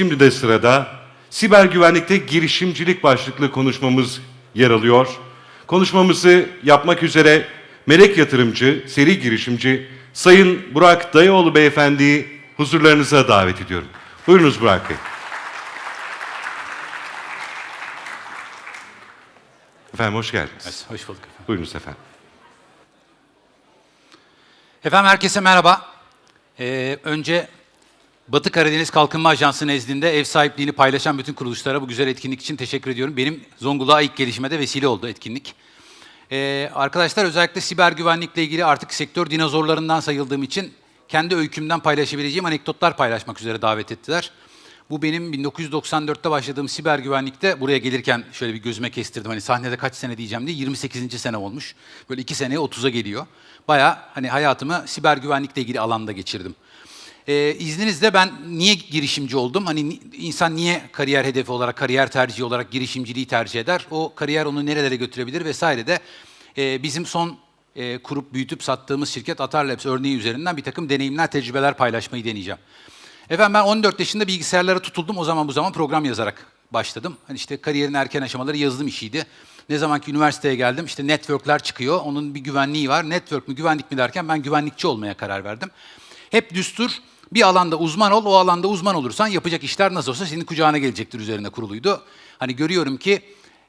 Şimdi de sırada siber güvenlikte girişimcilik başlıklı konuşmamız yer alıyor. Konuşmamızı yapmak üzere melek yatırımcı, seri girişimci Sayın Burak Dayıoğlu Beyefendi'yi huzurlarınıza davet ediyorum. Buyurunuz Burak Bey. Efendim hoş geldiniz. Hoş bulduk efendim. Buyurunuz efendim. Efendim herkese merhaba. Ee, önce Batı Karadeniz Kalkınma Ajansı nezdinde ev sahipliğini paylaşan bütün kuruluşlara bu güzel etkinlik için teşekkür ediyorum. Benim Zonguldak'a ilk gelişime de vesile oldu etkinlik. Ee, arkadaşlar özellikle siber güvenlikle ilgili artık sektör dinozorlarından sayıldığım için kendi öykümden paylaşabileceğim anekdotlar paylaşmak üzere davet ettiler. Bu benim 1994'te başladığım siber güvenlikte buraya gelirken şöyle bir gözüme kestirdim. Hani sahnede kaç sene diyeceğim diye 28. sene olmuş. Böyle iki seneye 30'a geliyor. Baya hani hayatımı siber güvenlikle ilgili alanda geçirdim. Ee, izninizle ben niye girişimci oldum? Hani ni- insan niye kariyer hedefi olarak, kariyer tercihi olarak girişimciliği tercih eder? O kariyer onu nerelere götürebilir vesaire de e, bizim son e, kurup büyütüp sattığımız şirket Atar Labs örneği üzerinden bir takım deneyimler, tecrübeler paylaşmayı deneyeceğim. Efendim ben 14 yaşında bilgisayarlara tutuldum. O zaman bu zaman program yazarak başladım. Hani işte kariyerin erken aşamaları yazılım işiydi. Ne zaman ki üniversiteye geldim işte networkler çıkıyor. Onun bir güvenliği var. Network mü güvenlik mi derken ben güvenlikçi olmaya karar verdim. Hep düstur bir alanda uzman ol. O alanda uzman olursan yapacak işler nasıl olsa senin kucağına gelecektir üzerine kuruluydu. Hani görüyorum ki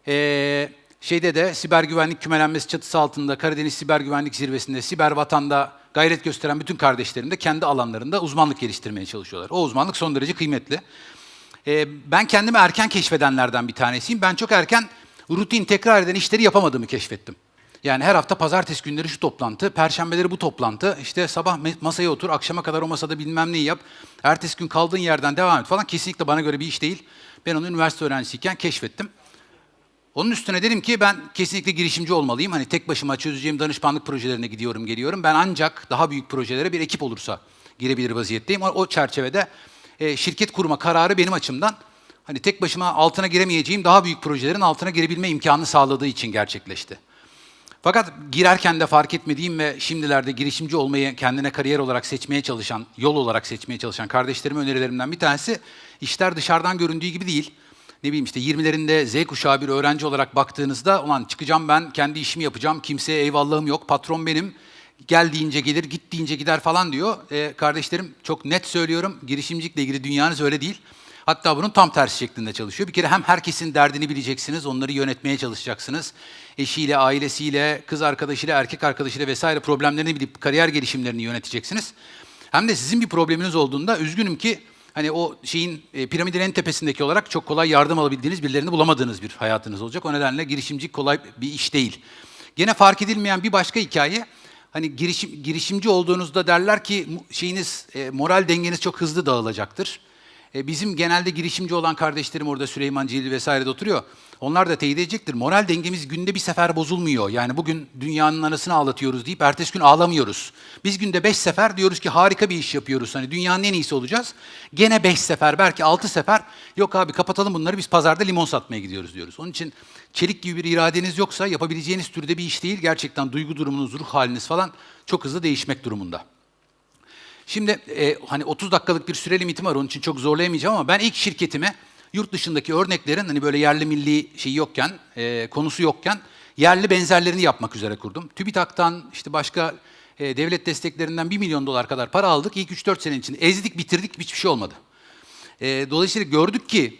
eee, şeyde de siber güvenlik kümelenmesi çatısı altında Karadeniz Siber Güvenlik Zirvesi'nde siber vatanda gayret gösteren bütün kardeşlerim de kendi alanlarında uzmanlık geliştirmeye çalışıyorlar. O uzmanlık son derece kıymetli. Ee, ben kendimi erken keşfedenlerden bir tanesiyim. Ben çok erken rutin tekrar eden işleri yapamadığımı keşfettim. Yani her hafta pazartesi günleri şu toplantı, perşembeleri bu toplantı, işte sabah masaya otur, akşama kadar o masada bilmem neyi yap, ertesi gün kaldığın yerden devam et falan kesinlikle bana göre bir iş değil. Ben onu üniversite öğrencisiyken keşfettim. Onun üstüne dedim ki ben kesinlikle girişimci olmalıyım. Hani tek başıma çözeceğim danışmanlık projelerine gidiyorum, geliyorum. Ben ancak daha büyük projelere bir ekip olursa girebilir vaziyetteyim. O, çerçevede e, şirket kurma kararı benim açımdan hani tek başıma altına giremeyeceğim daha büyük projelerin altına girebilme imkanını sağladığı için gerçekleşti. Fakat girerken de fark etmediğim ve şimdilerde girişimci olmayı kendine kariyer olarak seçmeye çalışan, yol olarak seçmeye çalışan kardeşlerime önerilerimden bir tanesi işler dışarıdan göründüğü gibi değil. Ne bileyim işte 20'lerinde Z kuşağı bir öğrenci olarak baktığınızda ulan çıkacağım ben kendi işimi yapacağım kimseye eyvallahım yok patron benim gel deyince gelir git deyince gider falan diyor. Ee, kardeşlerim çok net söylüyorum girişimcilikle ilgili dünyanız öyle değil. Hatta bunun tam tersi şeklinde çalışıyor. Bir kere hem herkesin derdini bileceksiniz, onları yönetmeye çalışacaksınız. Eşiyle, ailesiyle, kız arkadaşıyla, erkek arkadaşıyla vesaire problemlerini bilip kariyer gelişimlerini yöneteceksiniz. Hem de sizin bir probleminiz olduğunda üzgünüm ki hani o şeyin e, piramidin en tepesindeki olarak çok kolay yardım alabildiğiniz birilerini bulamadığınız bir hayatınız olacak. O nedenle girişimcilik kolay bir iş değil. Gene fark edilmeyen bir başka hikaye hani girişim, girişimci olduğunuzda derler ki şeyiniz e, moral dengeniz çok hızlı dağılacaktır. E, bizim genelde girişimci olan kardeşlerim orada Süleyman Cilil vesaire de oturuyor. Onlar da teyit edecektir. Moral dengemiz günde bir sefer bozulmuyor. Yani bugün dünyanın anasını ağlatıyoruz deyip ertesi gün ağlamıyoruz. Biz günde beş sefer diyoruz ki harika bir iş yapıyoruz. Hani dünyanın en iyisi olacağız. Gene beş sefer belki altı sefer yok abi kapatalım bunları biz pazarda limon satmaya gidiyoruz diyoruz. Onun için çelik gibi bir iradeniz yoksa yapabileceğiniz türde bir iş değil. Gerçekten duygu durumunuz, ruh haliniz falan çok hızlı değişmek durumunda. Şimdi e, hani 30 dakikalık bir süre limitim var onun için çok zorlayamayacağım ama ben ilk şirketimi yurt dışındaki örneklerin hani böyle yerli milli şeyi yokken, e, konusu yokken yerli benzerlerini yapmak üzere kurdum. TÜBİTAK'tan işte başka e, devlet desteklerinden 1 milyon dolar kadar para aldık. İlk 3-4 sene içinde ezdik bitirdik hiçbir şey olmadı. E, dolayısıyla gördük ki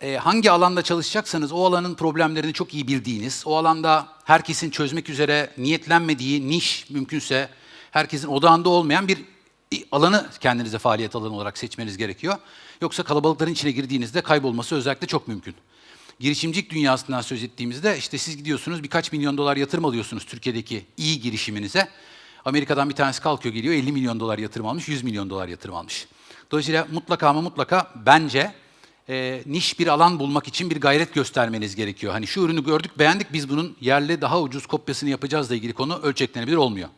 e, hangi alanda çalışacaksanız o alanın problemlerini çok iyi bildiğiniz, o alanda herkesin çözmek üzere niyetlenmediği niş mümkünse herkesin odağında olmayan bir alanı kendinize faaliyet alanı olarak seçmeniz gerekiyor. Yoksa kalabalıkların içine girdiğinizde kaybolması özellikle çok mümkün. Girişimcilik dünyasından söz ettiğimizde işte siz gidiyorsunuz birkaç milyon dolar yatırım alıyorsunuz Türkiye'deki iyi girişiminize. Amerika'dan bir tanesi kalkıyor geliyor 50 milyon dolar yatırım almış, 100 milyon dolar yatırım almış. Dolayısıyla mutlaka ama mutlaka bence e, niş bir alan bulmak için bir gayret göstermeniz gerekiyor. Hani şu ürünü gördük, beğendik, biz bunun yerli daha ucuz kopyasını yapacağızla ilgili konu ölçeklenebilir olmuyor.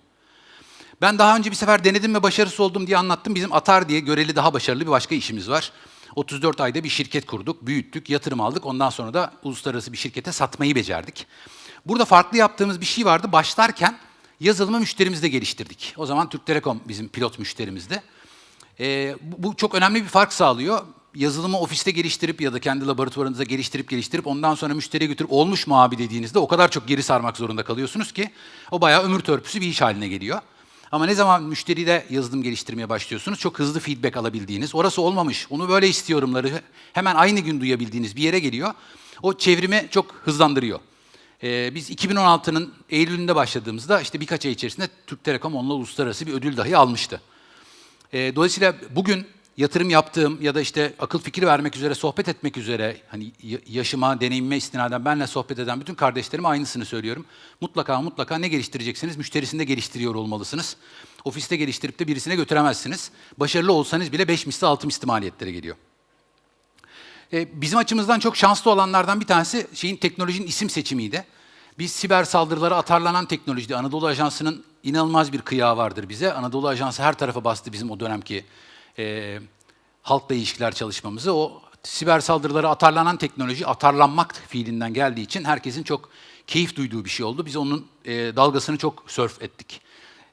Ben daha önce bir sefer denedim ve başarısız oldum diye anlattım. Bizim Atar diye göreli daha başarılı bir başka işimiz var. 34 ayda bir şirket kurduk, büyüttük, yatırım aldık. Ondan sonra da uluslararası bir şirkete satmayı becerdik. Burada farklı yaptığımız bir şey vardı. Başlarken yazılımı müşterimizde geliştirdik. O zaman Türk Telekom bizim pilot müşterimizdi. Ee, bu, çok önemli bir fark sağlıyor. yazılımı ofiste geliştirip ya da kendi laboratuvarınızda geliştirip geliştirip ondan sonra müşteriye götürüp olmuş mu abi dediğinizde o kadar çok geri sarmak zorunda kalıyorsunuz ki o bayağı ömür törpüsü bir iş haline geliyor. Ama ne zaman müşteriyle yazılım geliştirmeye başlıyorsunuz çok hızlı feedback alabildiğiniz, orası olmamış, onu böyle istiyorumları hemen aynı gün duyabildiğiniz bir yere geliyor. O çevrimi çok hızlandırıyor. Ee, biz 2016'nın Eylül'ünde başladığımızda işte birkaç ay içerisinde Türk Telekom onunla uluslararası bir ödül dahi almıştı. E, dolayısıyla bugün yatırım yaptığım ya da işte akıl fikir vermek üzere, sohbet etmek üzere hani ya- yaşıma, deneyimime istinaden benle sohbet eden bütün kardeşlerime aynısını söylüyorum. Mutlaka mutlaka ne geliştireceksiniz? Müşterisinde geliştiriyor olmalısınız. Ofiste geliştirip de birisine götüremezsiniz. Başarılı olsanız bile 5 misli 6 misli maliyetlere geliyor. E, bizim açımızdan çok şanslı olanlardan bir tanesi şeyin teknolojinin isim seçimiydi. Biz siber saldırılara atarlanan teknolojide Anadolu Ajansı'nın inanılmaz bir kıyağı vardır bize. Anadolu Ajansı her tarafa bastı bizim o dönemki e, halkla ilişkiler çalışmamızı. O siber saldırılara atarlanan teknoloji atarlanmak fiilinden geldiği için herkesin çok keyif duyduğu bir şey oldu. Biz onun e, dalgasını çok sörf ettik.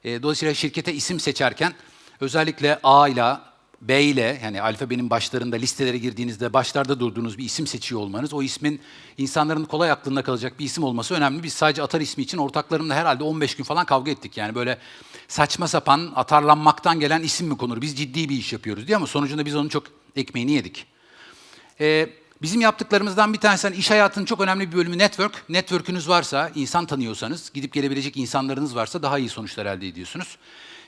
E, dolayısıyla şirkete isim seçerken özellikle A ile B ile yani alfabenin başlarında listelere girdiğinizde başlarda durduğunuz bir isim seçiyor olmanız, o ismin insanların kolay aklında kalacak bir isim olması önemli. Biz sadece atar ismi için ortaklarımla herhalde 15 gün falan kavga ettik. Yani böyle saçma sapan atarlanmaktan gelen isim mi konur? Biz ciddi bir iş yapıyoruz diye ama sonucunda biz onun çok ekmeğini yedik. Ee, bizim yaptıklarımızdan bir tanesi iş hayatının çok önemli bir bölümü network. Network'ünüz varsa, insan tanıyorsanız, gidip gelebilecek insanlarınız varsa daha iyi sonuçlar elde ediyorsunuz.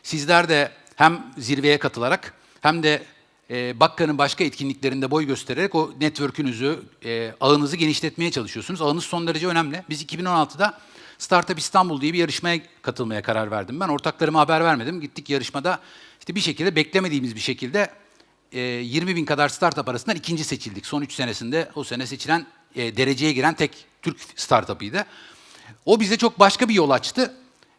Sizler de hem zirveye katılarak hem de e, Bakka'nın başka etkinliklerinde boy göstererek o network'ünüzü, e, ağınızı genişletmeye çalışıyorsunuz. Ağınız son derece önemli. Biz 2016'da Startup İstanbul diye bir yarışmaya katılmaya karar verdim. Ben ortaklarıma haber vermedim. Gittik yarışmada işte bir şekilde beklemediğimiz bir şekilde e, 20 bin kadar startup arasından ikinci seçildik. Son 3 senesinde o sene seçilen e, dereceye giren tek Türk startup'ıydı. O bize çok başka bir yol açtı.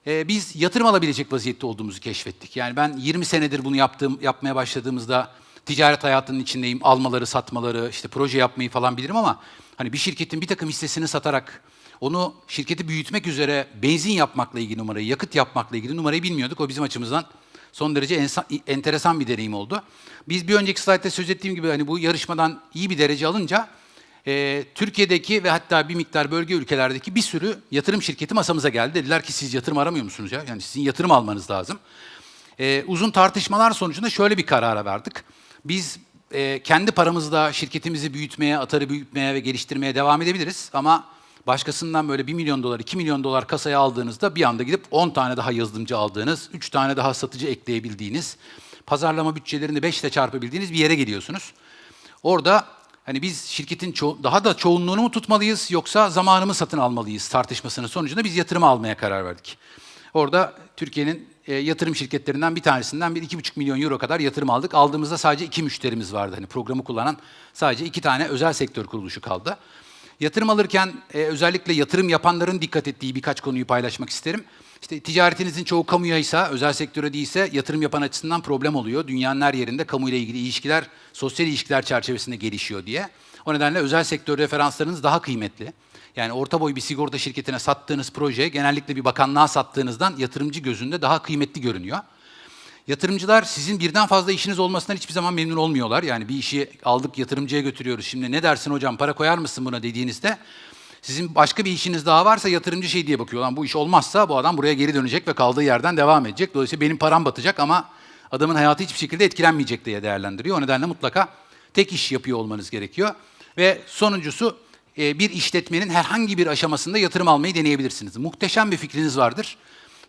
E, biz yatırım alabilecek vaziyette olduğumuzu keşfettik. Yani ben 20 senedir bunu yaptığım, yapmaya başladığımızda ticaret hayatının içindeyim. Almaları, satmaları, işte proje yapmayı falan bilirim ama hani bir şirketin bir takım hissesini satarak onu şirketi büyütmek üzere benzin yapmakla ilgili numarayı, yakıt yapmakla ilgili numarayı bilmiyorduk. O bizim açımızdan son derece enteresan bir deneyim oldu. Biz bir önceki slaytta söz ettiğim gibi hani bu yarışmadan iyi bir derece alınca e, Türkiye'deki ve hatta bir miktar bölge ülkelerdeki bir sürü yatırım şirketi masamıza geldi. Dediler ki siz yatırım aramıyor musunuz ya? Yani sizin yatırım almanız lazım. E, uzun tartışmalar sonucunda şöyle bir karara vardık. Biz e, kendi paramızla şirketimizi büyütmeye, atarı büyütmeye ve geliştirmeye devam edebiliriz. Ama başkasından böyle 1 milyon dolar, 2 milyon dolar kasaya aldığınızda bir anda gidip 10 tane daha yazılımcı aldığınız, 3 tane daha satıcı ekleyebildiğiniz, pazarlama bütçelerini 5 ile çarpabildiğiniz bir yere geliyorsunuz. Orada hani biz şirketin daha da çoğunluğunu mu tutmalıyız yoksa zamanımı satın almalıyız tartışmasının sonucunda biz yatırım almaya karar verdik. Orada Türkiye'nin e, yatırım şirketlerinden bir tanesinden bir iki buçuk milyon euro kadar yatırım aldık. Aldığımızda sadece iki müşterimiz vardı. Hani programı kullanan sadece iki tane özel sektör kuruluşu kaldı. Yatırım alırken e, özellikle yatırım yapanların dikkat ettiği birkaç konuyu paylaşmak isterim. İşte ticaretinizin çoğu kamuyaysa, özel sektöre değilse yatırım yapan açısından problem oluyor. Dünyanın her yerinde kamuyla ilgili ilişkiler, sosyal ilişkiler çerçevesinde gelişiyor diye. O nedenle özel sektör referanslarınız daha kıymetli. Yani orta boy bir sigorta şirketine sattığınız proje genellikle bir bakanlığa sattığınızdan yatırımcı gözünde daha kıymetli görünüyor. Yatırımcılar sizin birden fazla işiniz olmasından hiçbir zaman memnun olmuyorlar. Yani bir işi aldık yatırımcıya götürüyoruz. Şimdi ne dersin hocam para koyar mısın buna dediğinizde sizin başka bir işiniz daha varsa yatırımcı şey diye bakıyor. Lan bu iş olmazsa bu adam buraya geri dönecek ve kaldığı yerden devam edecek. Dolayısıyla benim param batacak ama adamın hayatı hiçbir şekilde etkilenmeyecek diye değerlendiriyor. O nedenle mutlaka tek iş yapıyor olmanız gerekiyor. Ve sonuncusu e, bir işletmenin herhangi bir aşamasında yatırım almayı deneyebilirsiniz. Muhteşem bir fikriniz vardır.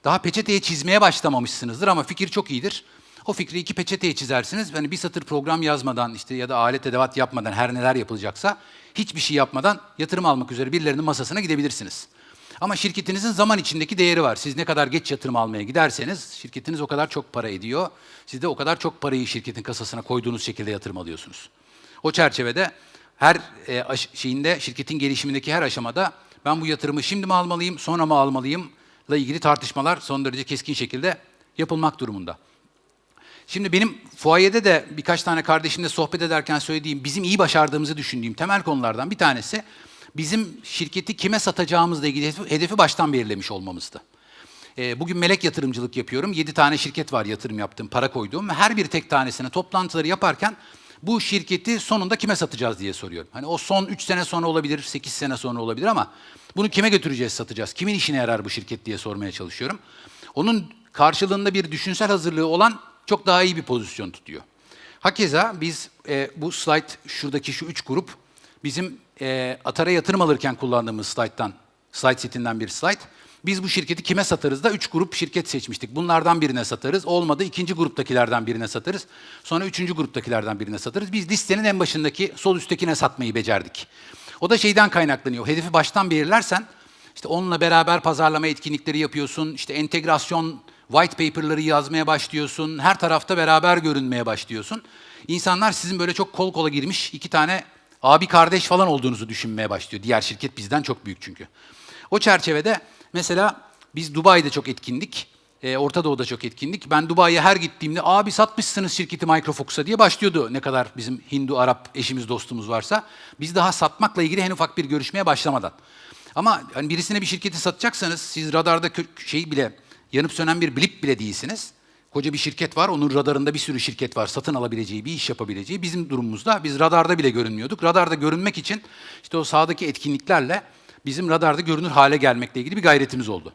Daha peçeteye çizmeye başlamamışsınızdır ama fikir çok iyidir. O fikri iki peçeteye çizersiniz. Yani bir satır program yazmadan işte ya da alet edevat yapmadan her neler yapılacaksa hiçbir şey yapmadan yatırım almak üzere birilerinin masasına gidebilirsiniz. Ama şirketinizin zaman içindeki değeri var. Siz ne kadar geç yatırım almaya giderseniz şirketiniz o kadar çok para ediyor. Siz de o kadar çok parayı şirketin kasasına koyduğunuz şekilde yatırım alıyorsunuz. O çerçevede her e, şeyinde şirketin gelişimindeki her aşamada ben bu yatırımı şimdi mi almalıyım, sonra mı almalıyım ilgili tartışmalar son derece keskin şekilde yapılmak durumunda. Şimdi benim fuayede de birkaç tane kardeşimle sohbet ederken söylediğim, bizim iyi başardığımızı düşündüğüm temel konulardan bir tanesi bizim şirketi kime satacağımızla ilgili hedefi, baştan belirlemiş olmamızdı. Ee, bugün melek yatırımcılık yapıyorum. 7 tane şirket var yatırım yaptığım, para koyduğum her bir tek tanesine toplantıları yaparken Bu şirketi sonunda kime satacağız diye soruyorum. Hani o son 3 sene sonra olabilir, 8 sene sonra olabilir ama bunu kime götüreceğiz, satacağız? Kimin işine yarar bu şirket diye sormaya çalışıyorum. Onun karşılığında bir düşünsel hazırlığı olan çok daha iyi bir pozisyon tutuyor. Hakeza biz e, bu slide şuradaki şu üç grup bizim e, Atar'a yatırım alırken kullandığımız slide'dan, slide setinden bir slide. Biz bu şirketi kime satarız da üç grup şirket seçmiştik. Bunlardan birine satarız. Olmadı ikinci gruptakilerden birine satarız. Sonra üçüncü gruptakilerden birine satarız. Biz listenin en başındaki sol üsttekine satmayı becerdik. O da şeyden kaynaklanıyor. Hedefi baştan belirlersen işte onunla beraber pazarlama etkinlikleri yapıyorsun. İşte entegrasyon white paper'ları yazmaya başlıyorsun. Her tarafta beraber görünmeye başlıyorsun. İnsanlar sizin böyle çok kol kola girmiş iki tane abi kardeş falan olduğunuzu düşünmeye başlıyor. Diğer şirket bizden çok büyük çünkü. O çerçevede mesela biz Dubai'de çok etkindik. e, Orta Doğu'da çok etkindik. Ben Dubai'ye her gittiğimde abi satmışsınız şirketi Microfox'a diye başlıyordu. Ne kadar bizim Hindu, Arap eşimiz, dostumuz varsa. Biz daha satmakla ilgili en ufak bir görüşmeye başlamadan. Ama hani birisine bir şirketi satacaksanız siz radarda şey bile yanıp sönen bir blip bile değilsiniz. Koca bir şirket var, onun radarında bir sürü şirket var, satın alabileceği, bir iş yapabileceği. Bizim durumumuzda biz radarda bile görünmüyorduk. Radarda görünmek için işte o sahadaki etkinliklerle bizim radarda görünür hale gelmekle ilgili bir gayretimiz oldu.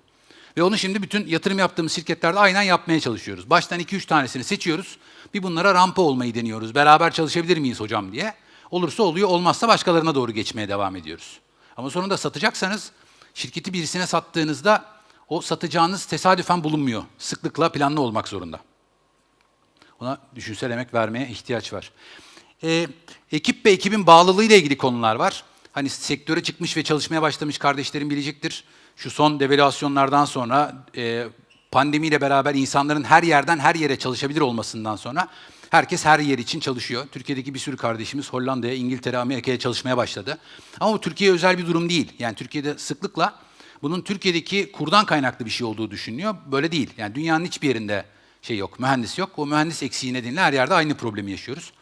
Ve onu şimdi bütün yatırım yaptığımız şirketlerde aynen yapmaya çalışıyoruz. Baştan 2-3 tanesini seçiyoruz. Bir bunlara rampa olmayı deniyoruz. Beraber çalışabilir miyiz hocam diye. Olursa oluyor, olmazsa başkalarına doğru geçmeye devam ediyoruz. Ama sonunda satacaksanız şirketi birisine sattığınızda o satacağınız tesadüfen bulunmuyor. Sıklıkla planlı olmak zorunda. Ona düşünsel emek vermeye ihtiyaç var. Ee, ekip ve ekibin bağlılığı ile ilgili konular var. Hani sektöre çıkmış ve çalışmaya başlamış kardeşlerim bilecektir. Şu son devalüasyonlardan sonra e, pandemiyle beraber insanların her yerden her yere çalışabilir olmasından sonra herkes her yer için çalışıyor. Türkiye'deki bir sürü kardeşimiz Hollanda'ya, İngiltere, Amerika'ya çalışmaya başladı. Ama bu Türkiye'ye özel bir durum değil. Yani Türkiye'de sıklıkla bunun Türkiye'deki kurdan kaynaklı bir şey olduğu düşünülüyor. Böyle değil. Yani dünyanın hiçbir yerinde şey yok, mühendis yok. O mühendis eksiği nedeniyle her yerde aynı problemi yaşıyoruz.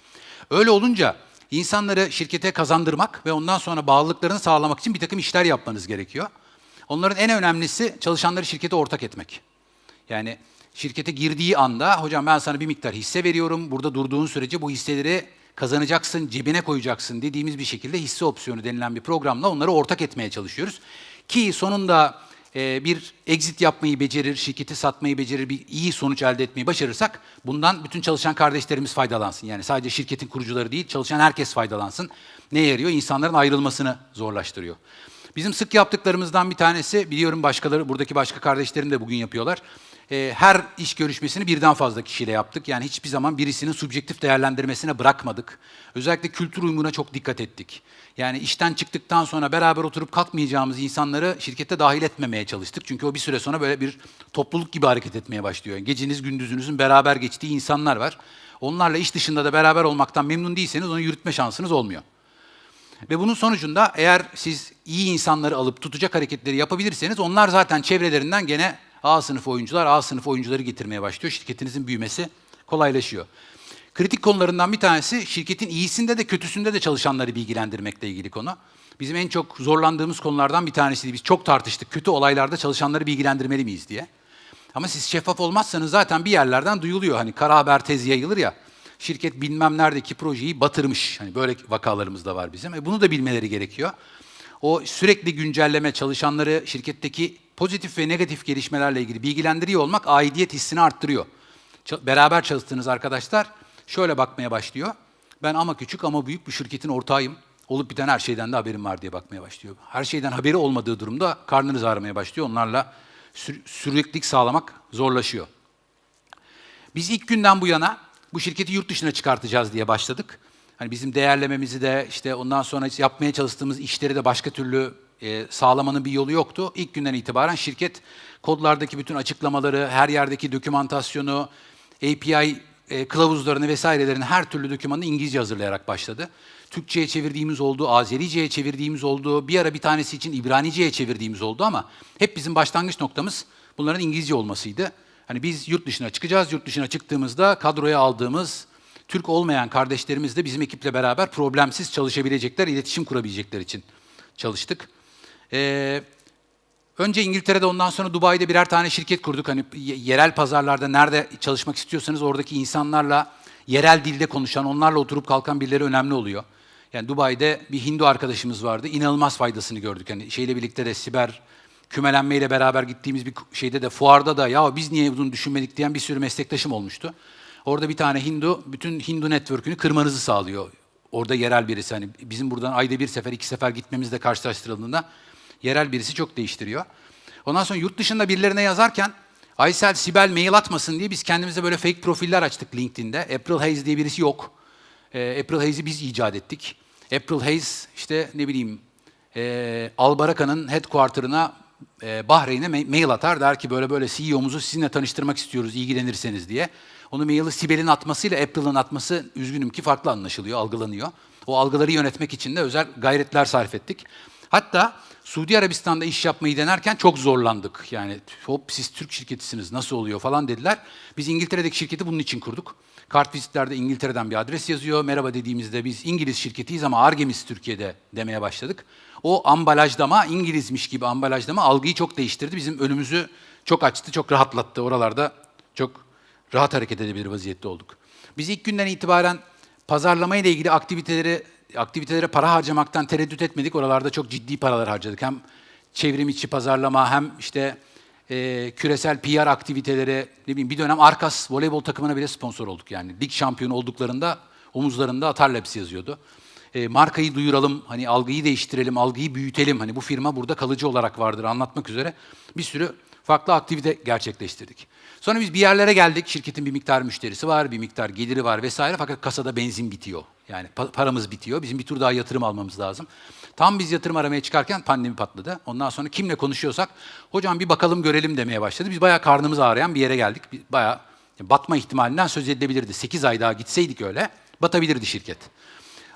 Öyle olunca insanları şirkete kazandırmak ve ondan sonra bağlılıklarını sağlamak için bir takım işler yapmanız gerekiyor. Onların en önemlisi çalışanları şirkete ortak etmek. Yani şirkete girdiği anda hocam ben sana bir miktar hisse veriyorum. Burada durduğun sürece bu hisseleri kazanacaksın, cebine koyacaksın dediğimiz bir şekilde hisse opsiyonu denilen bir programla onları ortak etmeye çalışıyoruz. Ki sonunda e, bir exit yapmayı becerir, şirketi satmayı becerir, bir iyi sonuç elde etmeyi başarırsak bundan bütün çalışan kardeşlerimiz faydalansın. Yani sadece şirketin kurucuları değil, çalışan herkes faydalansın. Ne yarıyor? İnsanların ayrılmasını zorlaştırıyor. Bizim sık yaptıklarımızdan bir tanesi, biliyorum başkaları, buradaki başka kardeşlerim de bugün yapıyorlar. Ee, her iş görüşmesini birden fazla kişiyle yaptık. Yani hiçbir zaman birisinin subjektif değerlendirmesine bırakmadık. Özellikle kültür uyumuna çok dikkat ettik. Yani işten çıktıktan sonra beraber oturup kalkmayacağımız insanları şirkete dahil etmemeye çalıştık. Çünkü o bir süre sonra böyle bir topluluk gibi hareket etmeye başlıyor. Geceniz gündüzünüzün beraber geçtiği insanlar var. Onlarla iş dışında da beraber olmaktan memnun değilseniz onu yürütme şansınız olmuyor. Ve bunun sonucunda eğer siz iyi insanları alıp tutacak hareketleri yapabilirseniz onlar zaten çevrelerinden gene A sınıf oyuncular, A sınıf oyuncuları getirmeye başlıyor. Şirketinizin büyümesi kolaylaşıyor. Kritik konularından bir tanesi şirketin iyisinde de kötüsünde de çalışanları bilgilendirmekle ilgili konu. Bizim en çok zorlandığımız konulardan bir tanesiydi. Biz çok tartıştık kötü olaylarda çalışanları bilgilendirmeli miyiz diye. Ama siz şeffaf olmazsanız zaten bir yerlerden duyuluyor. Hani kara haber tezi yayılır ya. Şirket bilmem neredeki projeyi batırmış. Hani böyle vakalarımız da var bizim. E bunu da bilmeleri gerekiyor. O sürekli güncelleme çalışanları şirketteki pozitif ve negatif gelişmelerle ilgili bilgilendiriyor olmak aidiyet hissini arttırıyor. Beraber çalıştığınız arkadaşlar şöyle bakmaya başlıyor. Ben ama küçük ama büyük bir şirketin ortağıyım. Olup biten her şeyden de haberim var diye bakmaya başlıyor. Her şeyden haberi olmadığı durumda karnınız ağrımaya başlıyor. Onlarla sü- süreklilik sağlamak zorlaşıyor. Biz ilk günden bu yana bu şirketi yurt dışına çıkartacağız diye başladık. Hani bizim değerlememizi de işte ondan sonra yapmaya çalıştığımız işleri de başka türlü e, sağlamanın bir yolu yoktu. İlk günden itibaren şirket kodlardaki bütün açıklamaları, her yerdeki dokümantasyonu, API e, kılavuzlarını vesairelerini her türlü dokümanı İngilizce hazırlayarak başladı. Türkçe'ye çevirdiğimiz oldu, Azerice'ye çevirdiğimiz oldu, bir ara bir tanesi için İbranice'ye çevirdiğimiz oldu ama hep bizim başlangıç noktamız bunların İngilizce olmasıydı. Hani biz yurt dışına çıkacağız, yurt dışına çıktığımızda kadroya aldığımız Türk olmayan kardeşlerimiz de bizim ekiple beraber problemsiz çalışabilecekler, iletişim kurabilecekler için çalıştık. Ee, önce İngiltere'de ondan sonra Dubai'de birer tane şirket kurduk. Hani yerel pazarlarda nerede çalışmak istiyorsanız oradaki insanlarla yerel dilde konuşan, onlarla oturup kalkan birileri önemli oluyor. Yani Dubai'de bir Hindu arkadaşımız vardı. İnanılmaz faydasını gördük. Yani şeyle birlikte de siber kümelenmeyle beraber gittiğimiz bir şeyde de fuarda da ya biz niye bunu düşünmedik diyen bir sürü meslektaşım olmuştu. Orada bir tane Hindu bütün Hindu network'ünü kırmanızı sağlıyor. Orada yerel birisi hani bizim buradan ayda bir sefer iki sefer gitmemizle karşılaştırıldığında yerel birisi çok değiştiriyor. Ondan sonra yurt dışında birilerine yazarken Aysel, Sibel mail atmasın diye biz kendimize böyle fake profiller açtık LinkedIn'de. April Hayes diye birisi yok. Ee, April Hayes'i biz icat ettik. April Hayes işte ne bileyim e, Albaraka'nın headquarter'ına e, Bahreyn'e ma- mail atar. Der ki böyle böyle CEO'muzu sizinle tanıştırmak istiyoruz ilgilenirseniz diye. Onu maili Sibel'in atmasıyla April'ın atması üzgünüm ki farklı anlaşılıyor, algılanıyor. O algıları yönetmek için de özel gayretler sarf ettik. Hatta Suudi Arabistan'da iş yapmayı denerken çok zorlandık. Yani hop siz Türk şirketisiniz nasıl oluyor falan dediler. Biz İngiltere'deki şirketi bunun için kurduk. Kart vizitlerde İngiltere'den bir adres yazıyor. Merhaba dediğimizde biz İngiliz şirketiyiz ama Argemiz Türkiye'de demeye başladık. O ambalajdama İngilizmiş gibi ambalajdama algıyı çok değiştirdi. Bizim önümüzü çok açtı, çok rahatlattı. Oralarda çok rahat hareket edebilir vaziyette olduk. Biz ilk günden itibaren pazarlama ilgili aktiviteleri aktivitelere para harcamaktan tereddüt etmedik. Oralarda çok ciddi paralar harcadık. Hem çevrim içi pazarlama hem işte e, küresel PR aktiviteleri, ne bileyim bir dönem Arkas voleybol takımına bile sponsor olduk yani. Lig şampiyonu olduklarında omuzlarında Atar Labs yazıyordu. E, markayı duyuralım, hani algıyı değiştirelim, algıyı büyütelim. Hani bu firma burada kalıcı olarak vardır anlatmak üzere bir sürü farklı aktivite gerçekleştirdik. Sonra biz bir yerlere geldik. Şirketin bir miktar müşterisi var, bir miktar geliri var vesaire. Fakat kasada benzin bitiyor. Yani pa- paramız bitiyor. Bizim bir tur daha yatırım almamız lazım. Tam biz yatırım aramaya çıkarken pandemi patladı. Ondan sonra kimle konuşuyorsak, hocam bir bakalım görelim demeye başladı. Biz bayağı karnımız ağrıyan bir yere geldik. Bayağı batma ihtimalinden söz edilebilirdi. 8 ay daha gitseydik öyle, batabilirdi şirket.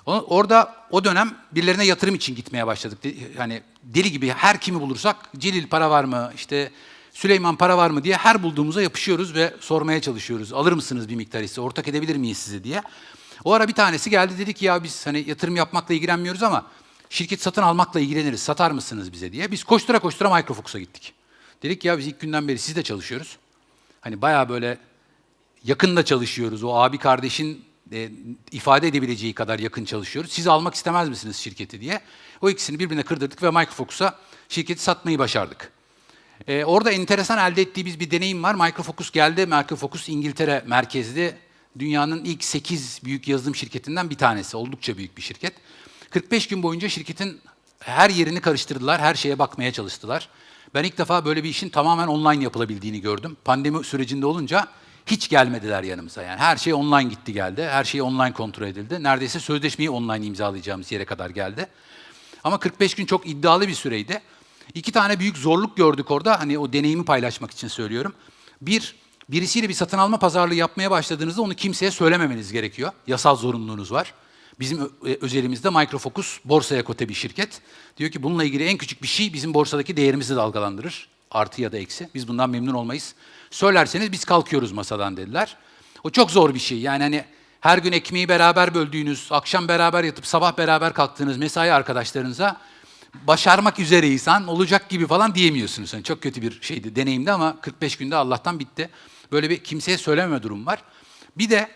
Orada o dönem birilerine yatırım için gitmeye başladık. Yani deli gibi her kimi bulursak Celil para var mı, işte Süleyman para var mı diye her bulduğumuza yapışıyoruz ve sormaya çalışıyoruz. Alır mısınız bir miktar hisse, ortak edebilir miyiz size diye. O ara bir tanesi geldi dedi ki ya biz hani yatırım yapmakla ilgilenmiyoruz ama şirket satın almakla ilgileniriz. Satar mısınız bize diye. Biz koştura koştura Microfocus'a gittik. Dedik ya biz ilk günden beri sizle çalışıyoruz. Hani bayağı böyle yakında çalışıyoruz. O abi kardeşin e, ifade edebileceği kadar yakın çalışıyoruz. Siz almak istemez misiniz şirketi diye. O ikisini birbirine kırdırdık ve Microfocus'a şirketi satmayı başardık. E, orada enteresan elde ettiğimiz bir deneyim var. Microfocus geldi. Microfocus İngiltere merkezli. Dünyanın ilk 8 büyük yazılım şirketinden bir tanesi. Oldukça büyük bir şirket. 45 gün boyunca şirketin her yerini karıştırdılar. Her şeye bakmaya çalıştılar. Ben ilk defa böyle bir işin tamamen online yapılabildiğini gördüm. Pandemi sürecinde olunca hiç gelmediler yanımıza. Yani her şey online gitti geldi. Her şey online kontrol edildi. Neredeyse sözleşmeyi online imzalayacağımız yere kadar geldi. Ama 45 gün çok iddialı bir süreydi. İki tane büyük zorluk gördük orada. Hani o deneyimi paylaşmak için söylüyorum. Bir, birisiyle bir satın alma pazarlığı yapmaya başladığınızda onu kimseye söylememeniz gerekiyor. Yasal zorunluluğunuz var. Bizim e, özelimizde Microfocus borsaya kote bir şirket. Diyor ki bununla ilgili en küçük bir şey bizim borsadaki değerimizi dalgalandırır. Artı ya da eksi. Biz bundan memnun olmayız. Söylerseniz biz kalkıyoruz masadan dediler. O çok zor bir şey. Yani hani her gün ekmeği beraber böldüğünüz, akşam beraber yatıp sabah beraber kalktığınız mesai arkadaşlarınıza başarmak üzereysen olacak gibi falan diyemiyorsunuz. Yani çok kötü bir şeydi, deneyimdi ama 45 günde Allah'tan bitti. Böyle bir kimseye söylememe durum var. Bir de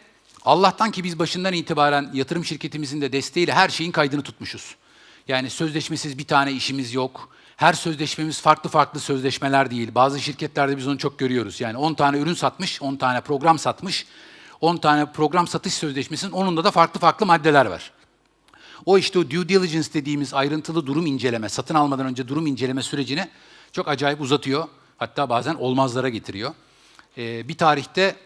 Allah'tan ki biz başından itibaren yatırım şirketimizin de desteğiyle her şeyin kaydını tutmuşuz. Yani sözleşmesiz bir tane işimiz yok. Her sözleşmemiz farklı farklı sözleşmeler değil. Bazı şirketlerde biz onu çok görüyoruz. Yani 10 tane ürün satmış, 10 tane program satmış. 10 tane program satış sözleşmesinin onunda da farklı farklı maddeler var. O işte o due diligence dediğimiz ayrıntılı durum inceleme, satın almadan önce durum inceleme sürecini çok acayip uzatıyor. Hatta bazen olmazlara getiriyor. Ee, bir tarihte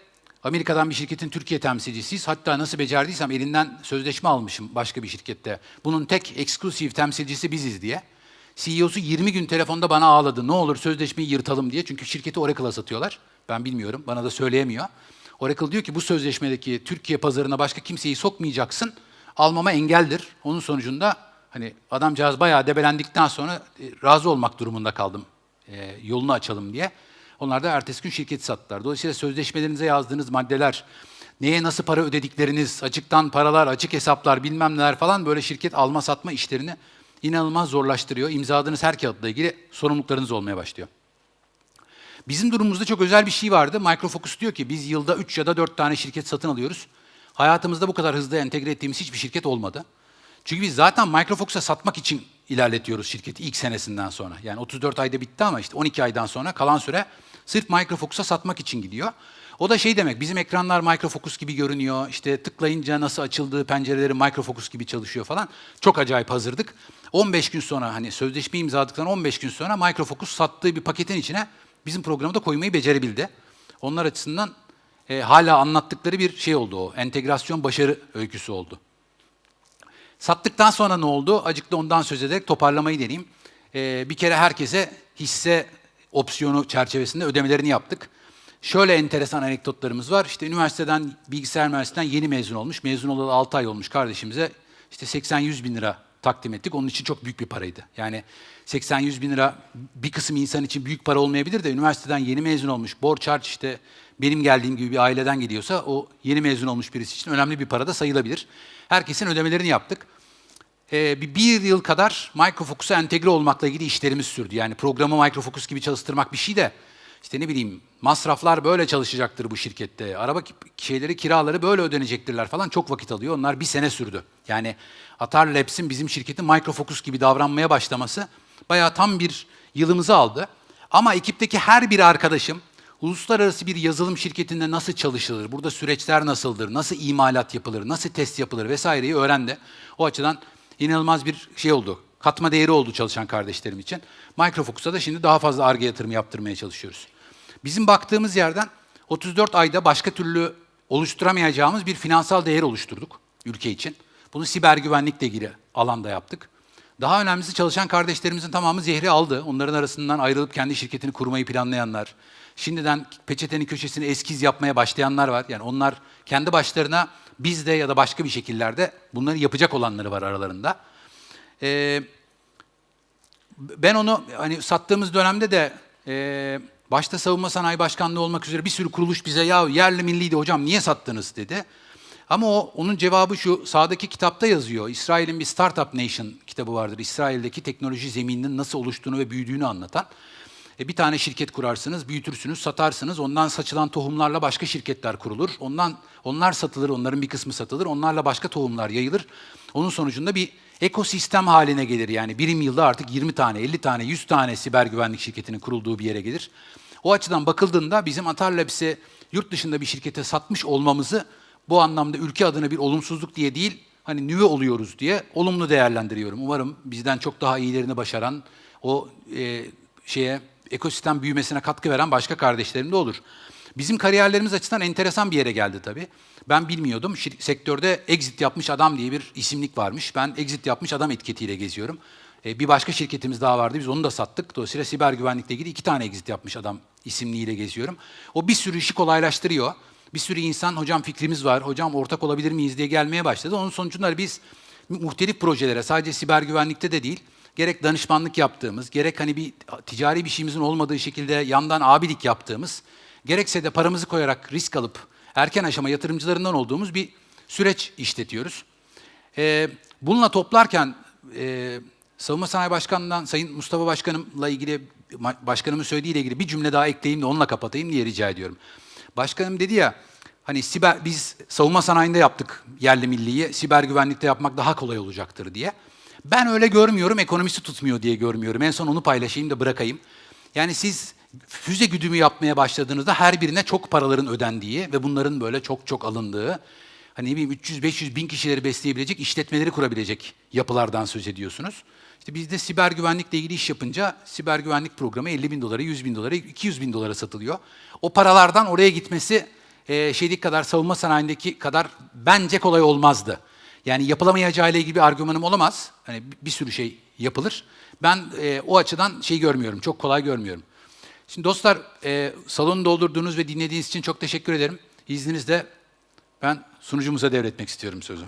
Amerika'dan bir şirketin Türkiye temsilcisiyiz. Hatta nasıl becerdiysem elinden sözleşme almışım başka bir şirkette. Bunun tek eksklusif temsilcisi biziz diye. CEO'su 20 gün telefonda bana ağladı. Ne olur sözleşmeyi yırtalım diye. Çünkü şirketi Oracle'a satıyorlar. Ben bilmiyorum. Bana da söyleyemiyor. Oracle diyor ki bu sözleşmedeki Türkiye pazarına başka kimseyi sokmayacaksın. Almama engeldir. Onun sonucunda hani adamcağız bayağı debelendikten sonra e, razı olmak durumunda kaldım. E, yolunu açalım diye. Onlar da ertesi gün şirketi sattılar. Dolayısıyla sözleşmelerinize yazdığınız maddeler, neye nasıl para ödedikleriniz, açıktan paralar, açık hesaplar bilmem neler falan böyle şirket alma satma işlerini inanılmaz zorlaştırıyor. İmzaladığınız her kağıtla ilgili sorumluluklarınız olmaya başlıyor. Bizim durumumuzda çok özel bir şey vardı. Microfocus diyor ki biz yılda 3 ya da 4 tane şirket satın alıyoruz. Hayatımızda bu kadar hızlı entegre ettiğimiz hiçbir şirket olmadı. Çünkü biz zaten Microfox'a satmak için ilerletiyoruz şirketi ilk senesinden sonra. Yani 34 ayda bitti ama işte 12 aydan sonra kalan süre sırf Microfox'a satmak için gidiyor. O da şey demek, bizim ekranlar Microfocus gibi görünüyor, işte tıklayınca nasıl açıldığı pencereleri Microfocus gibi çalışıyor falan. Çok acayip hazırdık. 15 gün sonra hani sözleşme imzaladıktan 15 gün sonra Microfocus sattığı bir paketin içine bizim programı da koymayı becerebildi. Onlar açısından e, hala anlattıkları bir şey oldu o. Entegrasyon başarı öyküsü oldu. Sattıktan sonra ne oldu? Acık da ondan söz ederek toparlamayı deneyeyim. Ee, bir kere herkese hisse opsiyonu çerçevesinde ödemelerini yaptık. Şöyle enteresan anekdotlarımız var. İşte üniversiteden, bilgisayar mühendisliğinden yeni mezun olmuş. Mezun olalı 6 ay olmuş kardeşimize işte 80-100 bin lira takdim ettik. Onun için çok büyük bir paraydı. Yani 80-100 bin lira bir kısım insan için büyük para olmayabilir de üniversiteden yeni mezun olmuş, borç harç işte benim geldiğim gibi bir aileden geliyorsa o yeni mezun olmuş birisi için önemli bir para da sayılabilir. Herkesin ödemelerini yaptık. Ee, bir, bir yıl kadar Microfocus'a entegre olmakla ilgili işlerimiz sürdü. Yani programı Microfocus gibi çalıştırmak bir şey de işte ne bileyim masraflar böyle çalışacaktır bu şirkette. Araba şeyleri, kiraları böyle ödenecektirler falan çok vakit alıyor. Onlar bir sene sürdü. Yani Atar Labs'in bizim şirketin Microfocus gibi davranmaya başlaması bayağı tam bir yılımızı aldı. Ama ekipteki her bir arkadaşım uluslararası bir yazılım şirketinde nasıl çalışılır, burada süreçler nasıldır, nasıl imalat yapılır, nasıl test yapılır vesaireyi öğrendi. O açıdan inanılmaz bir şey oldu. Katma değeri oldu çalışan kardeşlerim için. Microfocus'a da şimdi daha fazla ARGE yatırımı yaptırmaya çalışıyoruz. Bizim baktığımız yerden 34 ayda başka türlü oluşturamayacağımız bir finansal değer oluşturduk ülke için. Bunu siber güvenlikle ilgili alanda yaptık. Daha önemlisi çalışan kardeşlerimizin tamamı zehri aldı. Onların arasından ayrılıp kendi şirketini kurmayı planlayanlar, şimdiden peçetenin köşesini eskiz yapmaya başlayanlar var. Yani onlar kendi başlarına bizde ya da başka bir şekillerde bunları yapacak olanları var aralarında. Ee, ben onu hani sattığımız dönemde de e, başta savunma sanayi başkanlığı olmak üzere bir sürü kuruluş bize ya yerli milliydi hocam niye sattınız dedi. Ama o onun cevabı şu sağdaki kitapta yazıyor. İsrail'in bir Startup Nation kitabı vardır. İsrail'deki teknoloji zemininin nasıl oluştuğunu ve büyüdüğünü anlatan. E, bir tane şirket kurarsınız, büyütürsünüz, satarsınız. Ondan saçılan tohumlarla başka şirketler kurulur. Ondan onlar satılır, onların bir kısmı satılır. Onlarla başka tohumlar yayılır. Onun sonucunda bir ekosistem haline gelir. Yani birim yılda artık 20 tane, 50 tane, 100 tane siber güvenlik şirketinin kurulduğu bir yere gelir. O açıdan bakıldığında bizim Atar Labs'e yurt dışında bir şirkete satmış olmamızı bu anlamda ülke adına bir olumsuzluk diye değil, hani nüve oluyoruz diye olumlu değerlendiriyorum. Umarım bizden çok daha iyilerini başaran, o e, şeye ekosistem büyümesine katkı veren başka kardeşlerim de olur. Bizim kariyerlerimiz açısından enteresan bir yere geldi tabii. Ben bilmiyordum. Şir- sektörde exit yapmış adam diye bir isimlik varmış. Ben exit yapmış adam etiketiyle geziyorum. E, bir başka şirketimiz daha vardı. Biz onu da sattık. Dolayısıyla siber güvenlikle ilgili iki tane exit yapmış adam isimliğiyle geziyorum. O bir sürü işi kolaylaştırıyor. Bir sürü insan hocam fikrimiz var, hocam ortak olabilir miyiz diye gelmeye başladı. Onun sonucunda biz muhtelif projelere sadece siber güvenlikte de değil, gerek danışmanlık yaptığımız, gerek hani bir ticari bir şeyimizin olmadığı şekilde yandan abilik yaptığımız, gerekse de paramızı koyarak risk alıp erken aşama yatırımcılarından olduğumuz bir süreç işletiyoruz. Ee, bununla toplarken e, Savunma Sanayi Başkanı'ndan Sayın Mustafa Başkanım'la ilgili, başkanımın söylediğiyle ilgili bir cümle daha ekleyeyim de onunla kapatayım diye rica ediyorum. Başkanım dedi ya, hani siber, biz savunma sanayinde yaptık yerli milliyi, siber güvenlikte yapmak daha kolay olacaktır diye. Ben öyle görmüyorum, ekonomisi tutmuyor diye görmüyorum. En son onu paylaşayım da bırakayım. Yani siz füze güdümü yapmaya başladığınızda her birine çok paraların ödendiği ve bunların böyle çok çok alındığı, hani ne bileyim 300-500 bin kişileri besleyebilecek, işletmeleri kurabilecek yapılardan söz ediyorsunuz. İşte biz de siber güvenlikle ilgili iş yapınca siber güvenlik programı 50 bin dolara, 100 bin dolara, 200 bin dolara satılıyor. O paralardan oraya gitmesi e, şeydeki kadar savunma sanayindeki kadar bence kolay olmazdı. Yani yapılamayacağı ile ilgili bir argümanım olamaz. Hani bir sürü şey yapılır. Ben e, o açıdan şey görmüyorum, çok kolay görmüyorum. Şimdi dostlar, e, salonu doldurduğunuz ve dinlediğiniz için çok teşekkür ederim. İzninizle ben sunucumuza devretmek istiyorum sözü.